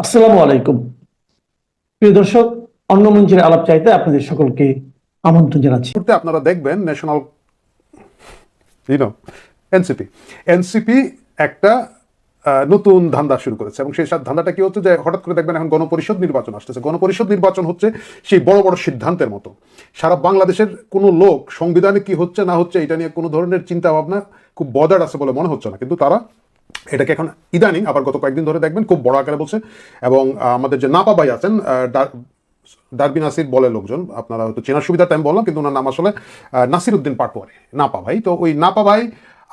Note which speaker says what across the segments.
Speaker 1: আসসালামু আলাইকুম। প্রিয় দর্শক, অন্য মঞ্চের আলাপ চাইতে আপনাদের সকলকে আমন্ত্রণ জানাচ্ছি।
Speaker 2: আপনারা দেখবেন ন্যাশনাল ইউনো এনসিপি এনসিপি একটা নতুন ধান্দা শুরু করেছে এবং সেই সাথে ধান্দাটা কি হচ্ছে যে হঠাৎ করে দেখবেন এখন গণপরিষদ নির্বাচন আসতেছে। গণপরিষদ নির্বাচন হচ্ছে সেই বড় বড় সিদ্ধান্তের মতো। সারা বাংলাদেশের কোনো লোক সংবিধানে কি হচ্ছে না হচ্ছে এটা নিয়ে কোনো ধরনের চিন্তা ভাবনা খুব বদার আছে বলে মনে হচ্ছে না। কিন্তু তারা এটাকে এখন ইদানিং, আবার গত কয়েকদিন ধরে দেখবেন, খুব বড় আকারে বলছে। এবং আমাদের যে নাপা ভাই আছেন ডারবি নাসির বলে লোকজন, আপনারা হয়তো চেনার সুবিধাটা আমি বললাম, কিন্তু ওনার নাম আসলে নাসির উদ্দিন পাটোয়ারি, নাপা ভাই। তো ওই নাপা ভাই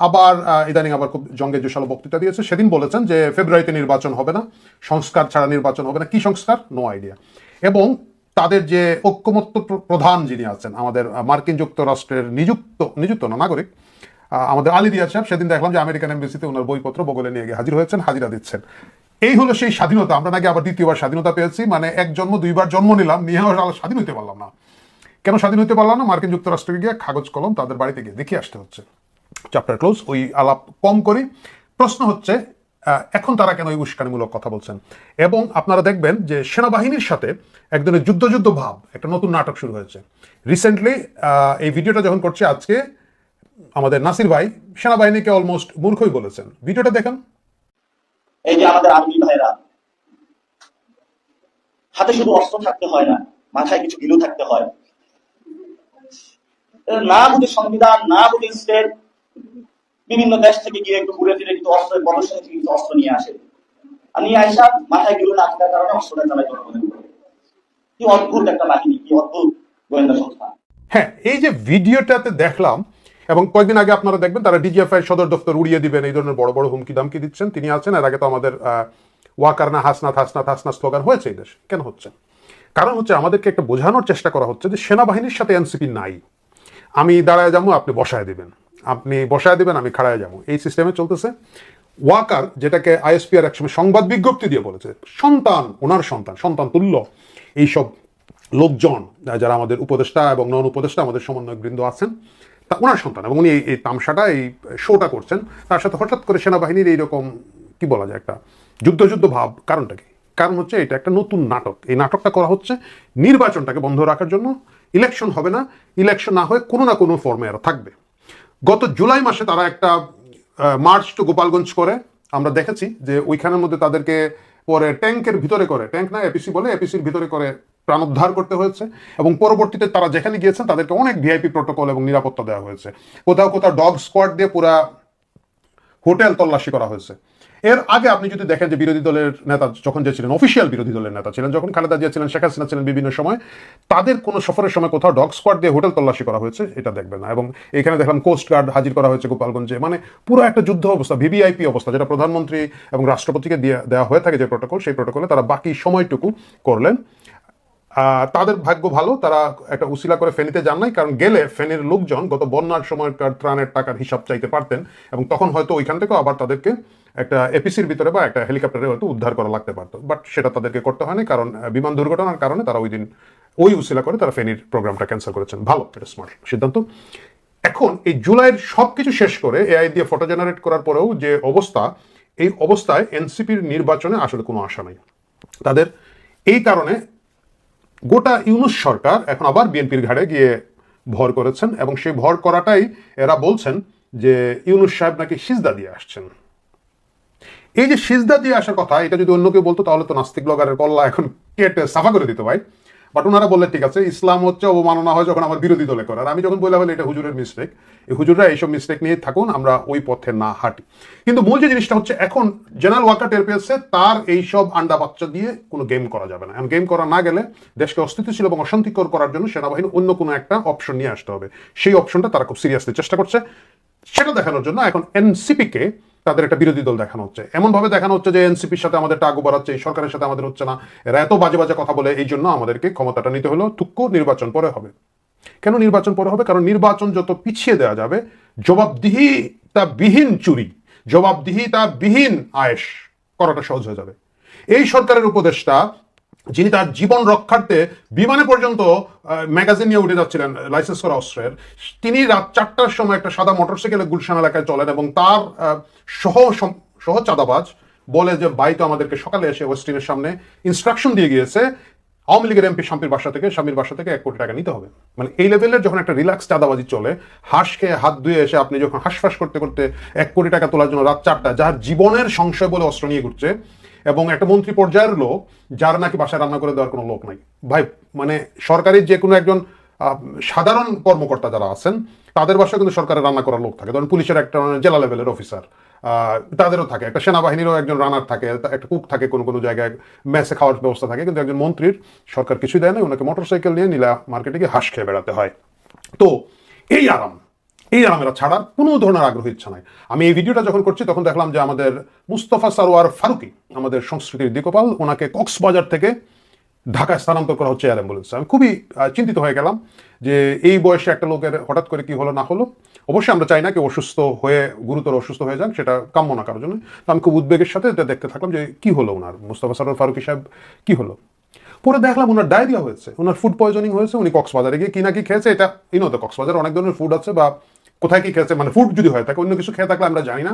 Speaker 2: আবার ইদানিং আবার খুব জঙ্গে জোশালো বক্তৃতা দিয়েছে। সেদিন বলেছেন যে, ফেব্রুয়ারিতে নির্বাচন হবে না, সংস্কার ছাড়া নির্বাচন হবে না। কি সংস্কার? নো আইডিয়া এবং তাদের যে ঐক্যমত্য প্রধান যিনি আছেন, আমাদের মার্কিন যুক্তরাষ্ট্রের নিযুক্ত নিযুক্ত না, নাগরিক আমাদের আলী রিয়াজ সাহেব, সেদিন দেখলাম যে আমেরিকান এমবেসিতে ওনার বইপত্র বগলে নিয়ে গিয়ে হাজির হয়েছেন, হাজিরা দিচ্ছেন। এই হলো সেই স্বাধীনতা, আমরা নাকি আবার দ্বিতীয়বার স্বাধীনতা পেয়েছি মানে এক জন্ম, দুইবার জন্ম নিলাম, নিয়ে আবার স্বাধীন হতে পারলাম না। কেন স্বাধীন হতে পারলাম না? মার্কিন যুক্তরাষ্ট্রে গিয়ে কাগজ, কলম তাদের বাড়িতে গিয়ে দেখে আসতে হচ্ছে। চ্যাপ্টার ক্লোজ ওই আলাপ কম করি। প্রশ্ন হচ্ছে এখন তারা কেন ওই উস্কানিমূলক কথা বলছেন? এবং আপনারা দেখবেন যে সেনাবাহিনীর সাথে এক ধরনের যুদ্ধ যুদ্ধ ভাব, একটা নতুন নাটক শুরু হয়েছে। রিসেন্টলি এই ভিডিওটা যখন করছে আজকে আমাদের নাসির ভাই সেনাবাহিনীকে অলমোস্ট মূর্খই বলেছেন। ভিডিওটা দেখেন।
Speaker 3: এই যে আমাদের আর্মি ভাইরা হাতে শুধু অস্ত্র থাকতে হয় না মাথায় কিছু গিলু থাকতে হয়। না বুঝে সংবিধান না বুঝে স্টেট বিভিন্ন দেশ থেকে গিয়ে একটু ঘুরে ফিরে কিন্তু অস্ত্রের প্রদর্শনী থেকে কিছু অস্ত্র নিয়ে আসে। আর নিয়ে আইসা মাথায় গিলু না থাকার কারণে অস্ত্রটা চালাই উপরে। কি অদ্ভুত একটা বাহিনী কি অদ্ভুত গোয়েন্দা সংস্থা।
Speaker 2: হ্যাঁ এই যে ভিডিওটাতে দেখলাম এবং কয়েকদিন আগে আপনারা দেখবেন তারা ডিজিএফআই সদর দপ্তর উড়িয়ে দিবেন এই ধরনের বড় বড় হুমকি দামকি দিচ্ছেন। তিনি আছেন এর আগে তো আমাদের আহ, ওয়াকার না হাসনাথ হাসনাথ স্লোগান হয়েছে এই দেশ। কেন হচ্ছে? কারণ হচ্ছে আমাদেরকে একটা বোঝানোর চেষ্টা করা হচ্ছে যে সেনাবাহিনীর সাথে এনসিপি নাই। আমি দাঁড়ায় যাব আপনি বসায় দিবেন। আপনি বসায় দিবেন আমি খাড়ায় যাব। এই সিস্টেমে চলতেছে। ওয়াকার যেটাকে আইএসপি আইএসপিআর একসময় সংবাদ বিজ্ঞপ্তি দিয়ে বলেছে সন্তান ওনার সন্তান সন্তান তুল্য এইসব লোকজন যারা আমাদের উপদেষ্টা এবং নন উপদেষ্টা আমাদের সমন্বয়ক বৃন্দ আছেন তা ওনার সন্তান এবং উনি এই- তামসাটা, এই শোটা করছেন। তার সাথে হঠাৎ করে সেনাবাহিনীর এইরকম, কি বলা যায়, একটা যুদ্ধ যুদ্ধ ভাব। কারণটা কি? কারণ হচ্ছে এটা একটা নতুন নাটক। এই নাটকটা করা হচ্ছে নির্বাচনটাকে বন্ধ রাখার জন্য। ইলেকশন হবে না। ইলেকশন না হয়ে কোনো না কোনো ফর্মে এরা থাকবে। গত জুলাই মাসে তারা একটা মার্চ টু গোপালগঞ্জ করে। আমরা দেখেছি যে ওইখানের মধ্যে তাদেরকে পরে ট্যাঙ্কের ভিতরে করে। ট্যাঙ্ক না, এপিসি বলে, এপিসির ভিতরে করে প্রাণোদ্ধার করতে হয়েছে এবং পরবর্তীতে তারা যেখানে গিয়েছেন তাদেরকে অনেক ভিআইপি প্রোটোকল এবং নিরাপত্তা দেওয়া হয়েছে। কোথাও কোথাও ডগ স্কোয়াড দিয়ে পুরা হোটেল তল্লাশি করা হয়েছে। এর আগে আপনি যদি দেখেন যে বিরোধী দলের নেতা যখন যে ছিলেন অফিসিয়াল বিরোধী দলের নেতা ছিলেন, যখন খালেদা জিয়া ছিলেন, শেখ হাসিনা ছিলেন বিভিন্ন সময়, তাদের কোনো সফরের সময় কোথাও ডগ স্কোয়াড দিয়ে হোটেল তল্লাশি করা হয়েছে, এটা দেখবেন না। এবং এখানে দেখলাম কোস্ট গার্ড হাজির করা হয়েছে গোপালগঞ্জে। মানে পুরো একটা যুদ্ধ অবস্থা ভিভিআইপি অবস্থা, যেটা প্রধানমন্ত্রী এবং রাষ্ট্রপতিকে দিয়ে দেওয়া হয়ে থাকে যে প্রোটোকল সেই প্রোটোকলে তারা বাকি সময়টুকু করলেন। তাদের ভাগ্য ভালো, তারা একটা উসিলা করে ফেনীতে যান নাই, কারণ গেলে ফেনীর লোকজন গত বন্যার সময়কার ত্রাণের টাকার হিসাব চাইতে পারতেন এবং তখন হয়তো ওইখান থেকেও আবার তাদেরকে একটা এপিসির ভিতরে বা একটা হেলিকপ্টারে হয়তো উদ্ধার করা লাগতে পারতো। বাট সেটা তাদেরকে করতে হয়নি, কারণ বিমান দুর্ঘটনার কারণে তারা ওই দিন ওই উসিলা করে তারা ফেনীর প্রোগ্রামটা ক্যান্সেল করেছেন। ভালো, এটা স্মার্ট সিদ্ধান্ত। এখন এই জুলাইয়ের সব কিছু শেষ করে এআই দিয়ে ফটো জেনারেট করার পরেও যে অবস্থা, এই অবস্থায় এনসিপির নির্বাচনে আসলে কোনো আশা নেই। তাদের এই কারণে গোটা ইউনুস সরকার এখন আবার বিএনপির ঘাড়ে গিয়ে ভর করেছেন এবং সেই ভর করাটাই এরা বলছেন যে ইউনুস সাহেব নাকি সিজদা দিয়ে আসছেন। এই যে সিজদা দিয়ে আসার কথা, এটা যদি অন্য কেউ বলতো, তাহলে তো নাস্তিক ব্লগারের কল্লা এখন কেটে সাফা করে দিতে ভাই। বাট ওনারা বললে ঠিক আছে, ইসলাম হচ্ছে অবমাননা হয় যখন আমার বিরোধী দলে করে। আর আমি যখন বললাম এটা হুজুরের মিস্টেক এই হুজুররা এইসব মিস্টেক নিয়ে থাকুন, আমরা ওই পথে না হাঁটি। কিন্তু মূল যে জিনিসটা হচ্ছে, এখন জেনারেল ওয়াকার টের পেয়েছে, তার এইসব আন্ডা বাচ্চা দিয়ে কোনো গেম করা যাবে না। এখন গেম করা না গেলে দেশকে অস্থিতিশীল এবং অশান্তিকর করার জন্য সেনাবাহিনী অন্য কোনো একটা অপশন নিয়ে আসতে হবে। সেই অপশনটা তারা খুব সিরিয়াসলি চেষ্টা করছে। সেটা দেখানোর জন্য এখন এনসিপিকে তাদের একটা বিরোধী দল দেখানো হচ্ছে। এমন ভাবে দেখানো হচ্ছে যে এনসিপির সাথে আমাদের টাগু বাড়াচ্ছে, এই সরকারের সাথে আমাদের হচ্ছে না। এরা এত বাজে বাজে কথা বলে, এই জন্য আমাদেরকে ক্ষমতাটা নিতে হলো। তুক্ক নির্বাচন পরে হবে। কেন নির্বাচন পরে হবে? কারণ নির্বাচন যত পিছিয়ে দেওয়া যাবে জবাবদিহিতা বিহীন চুরি জবাবদিহিতা বিহীন আয়েস করাটা সহজ হয়ে যাবে। এই সরকারের উপদেষ্টা যিনি তার জীবন রক্ষার্থে বিমানে পর্যন্ত ম্যাগাজিন নিয়ে উঠে যাচ্ছিলেন লাইসেন্স করা অস্ত্রের তিনি রাত চারটার সময় একটা সাদা মোটরসাইকেলে গুলশান এলাকায় চলেন এবং তার সহ সহ চাঁদাবাজ বলে যে বাই তো আমাদেরকে সকালে এসে ওয়েস্টিনের সামনে ইনস্ট্রাকশন দিয়ে গিয়েছে। আওয়ামী লীগের এমপি শাম্পির বাসা থেকে স্বামীর বাসা থেকে এক কোটি টাকা নিতে হবে। মানে এই লেভেলের যখন একটা রিল্যাক্স চাঁদাবাজি চলে, হাঁস খেয়ে হাত ধুয়ে এসে আপনি যখন হাঁসফাঁস করতে করতে এক কোটি টাকা তোলার জন্য রাত চারটা যার জীবনের সংশয় বলে অস্ত্র নিয়ে ঘুরছে এবং একটা মন্ত্রী পর্যায়ের লোক, যার নাকি বাসায় রান্না করে দেওয়ার কোনো লোক নাই। ভাই মানে সরকারি যে কোনো একজন সাধারণ কর্মকর্তা যারা আছেন, তাদের বাসায় কিন্তু সরকারের রান্না করার লোক থাকে। ধরুন পুলিশের একটা জেলা লেভেলের অফিসার তাদেরও থাকে। একটা সেনাবাহিনীরও একজন রানার থাকে একটা কুক থাকে কোনো কোনো জায়গায়, মেসে খাওয়ার ব্যবস্থা থাকে, কিন্তু একজন মন্ত্রীর সরকার কিছুই দেয় না ওনাকে মোটরসাইকেল নিয়ে নীলা মার্কেটে গিয়ে হাঁস খেয়ে বেড়াতে হয়। তো এই আরাম এই আরামেরা ছাড়ার কোনো ধরনের আগ্রহ ইচ্ছা নাই। আমি এই ভিডিওটা যখন করছি, তখন দেখলাম যে আমাদের মুস্তফা সারোয়ার ফারুকি, আমাদের সংস্কৃতির দিকপাল ওনাকে কক্সবাজার থেকে ঢাকায় স্থানান্তর করা হচ্ছে এয়ার অ্যাম্বুলেন্স। আমি খুবই চিন্তিত হয়ে গেলাম যে এই বয়সে একটা লোকের হঠাৎ করে কি হলো, না হলো। অবশ্যই আমরা চাই না কেউ অসুস্থ হয়ে, গুরুতর অসুস্থ হয়ে যান সেটা কাম্য না কারোর জন্য। তো আমি খুব উদ্বেগের সাথে এটা দেখতে থাকলাম যে কি হলো ওনার, মুস্তফা সারোয়ার ফারুকি সাহেব কি হলো। পরে দেখলাম ওনার ডায়রিয়া হয়েছে, ওনার ফুড পয়জনিং হয়েছে, উনি কক্সবাজারে গিয়ে কি না কি খেয়েছে, এটা ইনো তো কক্সবাজারে অনেক ধরনের ফুড আছে বা কোথায় কি খেয়েছে মানে ফুড যদি হয় থাকে অন্য কিছু খেয়ে থাকলে আমরা জানি না।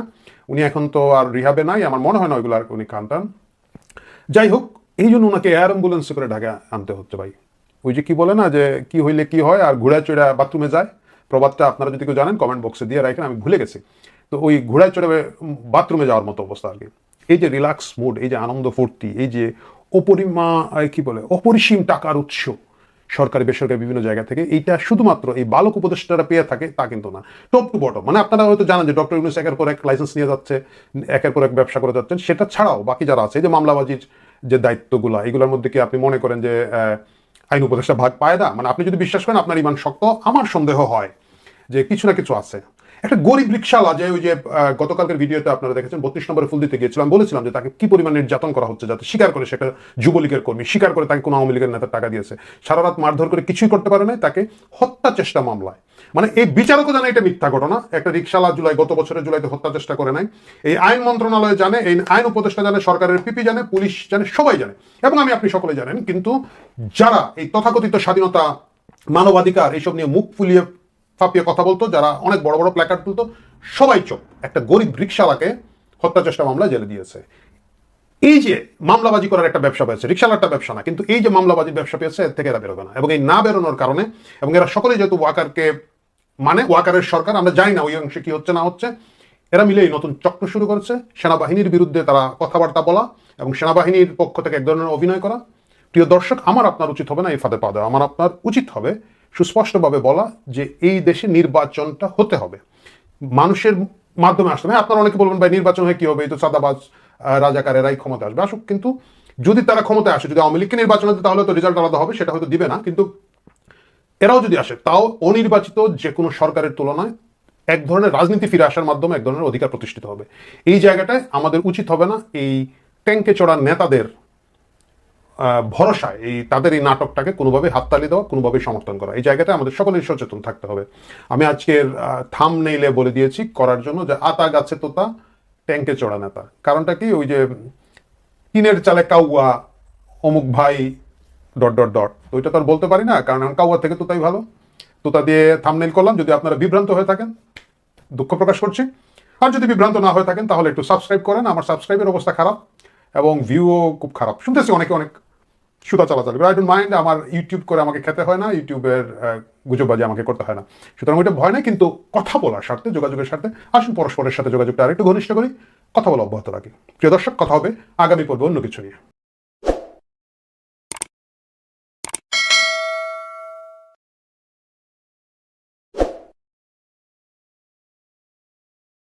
Speaker 2: উনি এখন তো আর রিহাবে নাই, আমার মনে হয় না ওইগুলো আর উনি খান টান যাই হোক, এই জন্য ওনাকে এয়ার অ্যাম্বুলেন্সে করে ঢাকা আনতে হচ্ছে ভাই। ওই যে কি বলে না যে, কি হইলে কি হয় আর ঘোড়া চড়া বাথরুমে যায়? প্রবাদটা আপনারা যদি কেউ জানেন কমেন্ট বক্সে দিয়ে রাখেন আমি ভুলে গেছি। তো ওই ঘোড়ায় চড়ে বাথরুমে যাওয়ার মতো অবস্থা আর কি। এই যে রিল্যাক্স মুড এই যে আনন্দ ফুর্তি, এই যে অপরিমা কি বলে, অপরিসীম টাকার উৎস সরকারি, বেসরকারি বিভিন্ন জায়গা থেকে। এইটা শুধুমাত্র এই বালক উপদেষ্টারা পেয়ে থাকে, তা কিন্তু না। টপ টু বটম মানে আপনারা হয়তো জানেন যে ডক্টর ইউনুস একের পর এক লাইসেন্স নিয়ে যাচ্ছে, একের পর এক ব্যবসা করে যাচ্ছেন। সেটা ছাড়াও বাকি যারা আছে, এই যে মামলাবাজির যে দায়িত্বগুলো, এগুলোর মধ্যে কি আপনি মনে করেন যে আইন উপদেষ্টা ভাগ পায় না? মানে আপনি যদি বিশ্বাস করেন আপনার ইমান শক্ত, আমার সন্দেহ হয় যে কিছু না কিছু আছে। একটা গরিব রিক্সাওয়ালা যে ওই যে গতকালকের ভিডিওতে আপনারা দেখেছেন, বত্রিশ নম্বরে ফুল দিতে গিয়েছিলাম, বলেছিলাম যে তাকে কি পরিমাণ নির্যাতন করা হচ্ছে যাতে স্বীকার করে সেটা যুবলীগের কর্মী, স্বীকার করে তাকে কোনো আওয়ামী লীগের নেতার টাকা দিয়েছে। সারা রাত মারধর করে কিছুই করতে পারে নাই, তাকে হত্যা চেষ্টা মামলায়। মানে এই বিচারকও জানে এটা মিথ্যা ঘটনা, একটা রিক্সাওয়ালা জুলাই, গত বছরের জুলাইতে হত্যা চেষ্টা করে নাই। এই আইন মন্ত্রণালয় জানে, এই আইন উপদেষ্টা জানে, সরকারের পিপি জানে, পুলিশ জানে, সবাই জানে। এবং আমি, আপনি সকলে জানেন, কিন্তু যারা এই তথাকথিত স্বাধীনতা, মানবাধিকার, এইসব নিয়ে মুখ ফুলিয়ে ফাঁপিয়ে কথা বলতো, যারা অনেক বড় বড় প্ল্যাকার্ড তুলতো, সবাই চোখ, একটা গরিব রিক্সাওয়ালাকে হত্যা চেষ্টা মামলা জেলে দিয়েছে। এই যে মামলাবাজি করার একটা ব্যবসা পেয়েছে রিক্সার একটা ব্যবসা না, কিন্তু এই যে মামলাবাজির ব্যবসা পেয়েছে, এর থেকে এরা বেরোবে না। এবং এই না বেরোনোর কারণে, এবং এরা সকলেই যেহেতু ওয়াকারকে মানে ওয়াকারের সরকার, আমরা জানি না ওই অংশে কি হচ্ছে, না হচ্ছে, এরা মিলে এই নতুন চক্র শুরু করেছে। সেনাবাহিনীর বিরুদ্ধে তারা কথাবার্তা বলা এবং সেনাবাহিনীর পক্ষ থেকে এক ধরনের অভিনয় করা। প্রিয় দর্শক, আমার আপনার উচিত হবে না এই ফাঁদে পা দেওয়া, আমার আপনার উচিত হবে সুস্পষ্টভাবে বলা যে এই দেশে নির্বাচনটা হতে হবে। মানুষের মাধ্যমে আসতে হবে। আপনারা অনেকে বলবেন ভাই নির্বাচন হয়ে কি হবে? এই তো সাদাবাজ আহ, রাজাকার এরাই ক্ষমতা আসবে। আসুক কিন্তু যদি তারা ক্ষমতায় আসে যদি আওয়ামী লীগকে নির্বাচন হতে তাহলে তো রেজাল্ট আলাদা হবে সেটা হয়তো দিবে না। কিন্তু এরাও যদি আসে তাও অনির্বাচিত যে কোনো সরকারের তুলনায় এক ধরনের রাজনীতি ফিরে আসার মাধ্যমে এক ধরনের অধিকার প্রতিষ্ঠিত হবে। এই জায়গাটায় আমাদের উচিত হবে না এই ট্যাঙ্কে চড়া নেতাদের ভরসায় এই তাদের এই নাটকটাকে কোনোভাবে হাততালি দেওয়া, কোনোভাবে সমর্থন করা। এই জায়গাটা আমাদের সকলেই সচেতন থাকতে হবে। আমি আজকের থাম নেইলে বলে দিয়েছি করার জন্য যে আতা গাছে তোতা ট্যাঙ্কে চড়া নেতা। কারণটা কি? ওই যে টিনের চালে কাউয়া, অমুক ভাই, ডট ডট ডট। ওইটা তো আর বলতে পারি না, কারণ কাউয়া থেকে তোতাই ভালো। তোতা দিয়ে থামনেল করলাম, যদি আপনারা বিভ্রান্ত হয়ে থাকেন, দুঃখ প্রকাশ করছি। আর যদি বিভ্রান্ত না হয়ে থাকেন, তাহলে একটু সাবস্ক্রাইব করেন। আমার সাবস্ক্রাইবের অবস্থা খারাপ এবং ভিউও খুব খারাপ। শুনতেছি অনেকে অনেক সুতা চলাচল আই ডোন্ট মাইন্ড আমার ইউটিউব করে আমাকে খেতে হয় না ইউটিউবের গুজববাজি আমাকে করতে হয় না। সুতরাং ওইটা ভয় না কিন্তু কথা বলার স্বার্থে, যোগাযোগের স্বার্থে আসুন, পরস্পরের সাথে যোগাযোগটা আরেকটু ঘনিষ্ঠ করি, কথা বলা অব্যাহত রাখি। প্রিয় দর্শক, কথা হবে আগামী পর্বে অন্য কিছু নিয়ে।